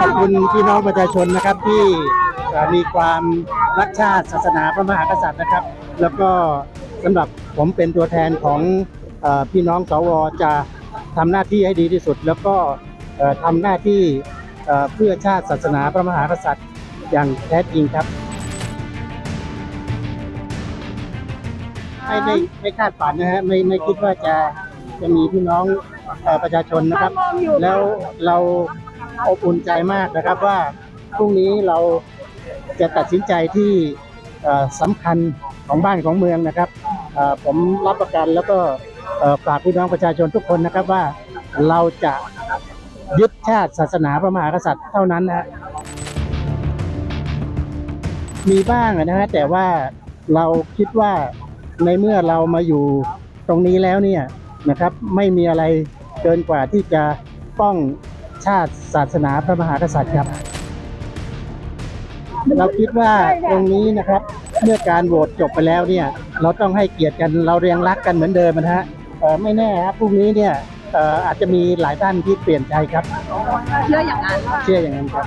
ขอบคุณพี่น้องประชาชนนะครับที่มีความรักชาติศาสนาพระมหากษัตริย์นะครับ แล้วก็สำหรับผมเป็นตัวแทนของอพี่น้องสวจะทำหน้าที่ให้ดีที่สุด แล้วก็เอ่อทำหน้าที่เพื่อชาติศาสนาพระมหากษัตริย์อย่างแท้จริงครับไม่ไม่ไม่คาดฝันนะฮะไม่ไม่คิดว่าจะจะมีพี่น้องประชาชนนะครับ แล้วเรา อบอุ่นใจมากนะครับว่าพรุ่งนี้เราจะตัดสินใจที่สำคัญของบ้านของเมืองนะครับผมรับประกันแล้วก็ฝากพี่น้องประชาชนทุกคนนะครับว่าเราจะยึดชาติศาสนาพระมหากษัตริย์เท่านั้นนะฮะมีบ้างนะฮะแต่ว่าเราคิดว่าในเมื่อเรามาอยู่ตรงนี้แล้วเนี่ยนะครับไม่มีอะไรเกินกว่าที่จะป้อง ชาติ ศาสนาพระมหากษัตริย์ครับ เราคิดว่าตรงนี้นะครับ เมื่อการโหวตจบไปแล้วเนี่ย เราต้องให้เกียรติกันเราเรียงรักกันเหมือนเดิมนะฮะไม่แน่ครับพรุ่งนี้เนี่ยอาจจะมีหลายท่านที่เปลี่ยนใจครับ เชื่ออย่างนั้นเชื่ออย่างนั้นครับ